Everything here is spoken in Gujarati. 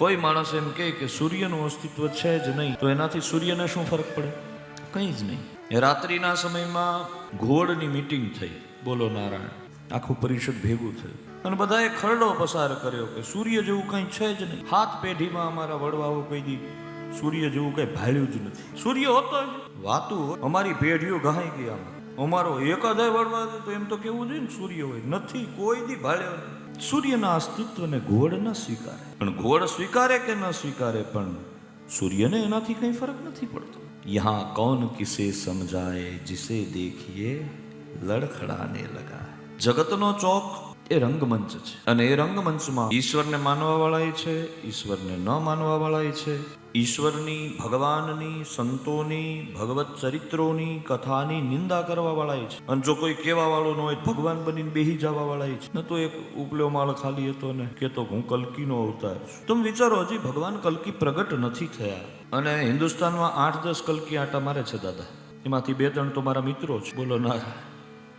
કોઈ માણસ એમ કહે કે સૂર્યનું અસ્તિત્વ છે જ નહીં, તો એનાથી સૂર્યને શું ફરક પડે? કંઈ જ નહીં. રાત્રિના સમયમાં ઘોડની મીટિંગ થઈ. બોલો નારાયણ, આખું પરિષદ ભેગું થયું. અને બધાએ ખરડો પસાર કર્યો કે સૂર્ય જેવું કંઈ છે જ નહીં. હાથ પેઢીમાં અમારા વડવાઓ કહી દી, સૂર્ય જેવું કંઈ ભાળ્યું જ નથી. સૂર્ય હોતો વાતું અમારી પેઢીઓ ગહાઈ ગઈ આમાં અમારો એકાદાય વડવા દે તો એમ તો કેવું જોઈએ ને? સૂર્ય હોય. નથી, કોઈ દી ભાળ્યો સૂર્યના અસ્તિત્વને ઘોડ ન સ્વીકારે પણ ઘોડ સ્વીકારે કે ન સ્વીકારે પણ સૂર્યને એનાથી કંઈ ફરક નથી પડતો યહાં કોન કિસે સમજાય જિસે દેખીએ લડખડાને લગા જગતનો ચોક એ રંગમંચ છે. અને એ રંગમંચમાં ઈશ્વરને માનવા વાળાય છે, ઈશ્વરને ન માનવા વાળાય છે. ઈશ્વરની, ભગવાનની, સંતોની, ભગવત ચરિત્રોની, કથાની નિંદા કરવા વાળાય છે. અને જો કોઈ કેવા વાળો ન હોય ભગવાન બનીને બેહી જવા વાળાય છે. ન તો એક ઉપલ્યો માળ ખાલી હતો ને કેતો હું કલ્કીનો અવતાર છું. તમે વિચારો, હજી ભગવાન કલ્કી પ્રગટ નથી થયા. અને હિન્દુસ્તાનમાં આઠ દસ કલ્કી આટા મારે છે, દાદા. એમાંથી બે ત્રણ તો મારા મિત્રો છે બોલો, ના